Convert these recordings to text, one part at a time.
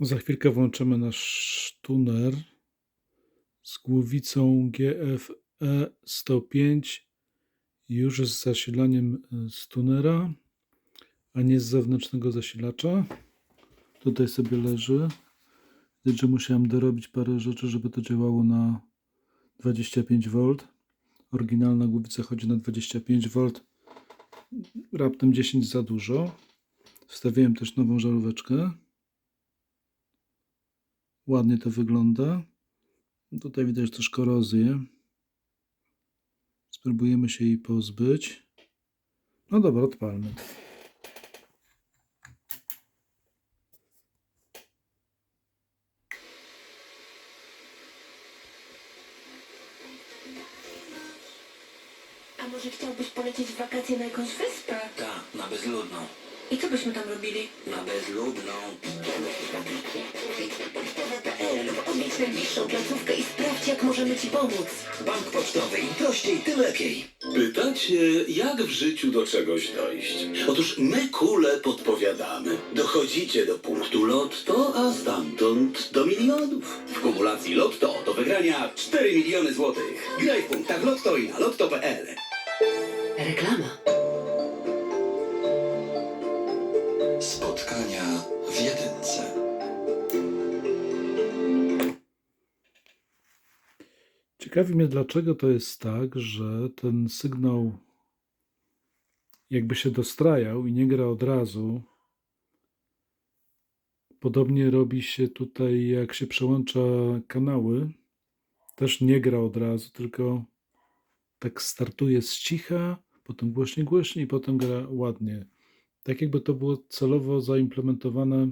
Za chwilkę włączymy nasz tuner z głowicą GFE 105 już z zasilaniem y, z tunera, a nie z zewnętrznego zasilacza. Tutaj sobie leży. Widać, że musiałem dorobić parę rzeczy, żeby to działało na 25V. Oryginalna głowica chodzi na 25V. Raptem 10 za dużo. Wstawiłem też nową żaróweczkę. Ładnie to wygląda. Tutaj widać też korozję. Spróbujemy się jej pozbyć. No dobra, odpalmy. A może chciałbyś polecieć w wakacje na jakąś wyspę? Ta, na bezludną. I co byśmy tam robili? Na bezludną. Odwiedź najbliższą placówkę i sprawdź, jak możemy Ci pomóc. Bank pocztowy. Im prościej, tym lepiej. Pytacie, jak w życiu do czegoś dojść? Otóż my kule podpowiadamy. Dochodzicie do punktu lotto, a stamtąd do milionów. W kumulacji lotto do wygrania 4 miliony złotych. Graj w punktach lotto i na lotto.pl. Reklama. Ciekawi mnie, dlaczego to jest tak, że ten sygnał jakby się dostrajał i nie gra od razu. Podobnie robi się tutaj, jak się przełącza kanały. Też nie gra od razu, tylko tak startuje z cicha, potem głośniej, głośniej i potem gra ładnie. Tak jakby to było celowo zaimplementowane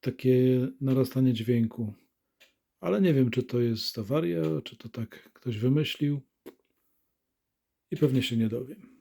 takie narastanie dźwięku. Ale nie wiem, czy to jest awaria, czy to tak ktoś wymyślił. I pewnie się nie dowiem.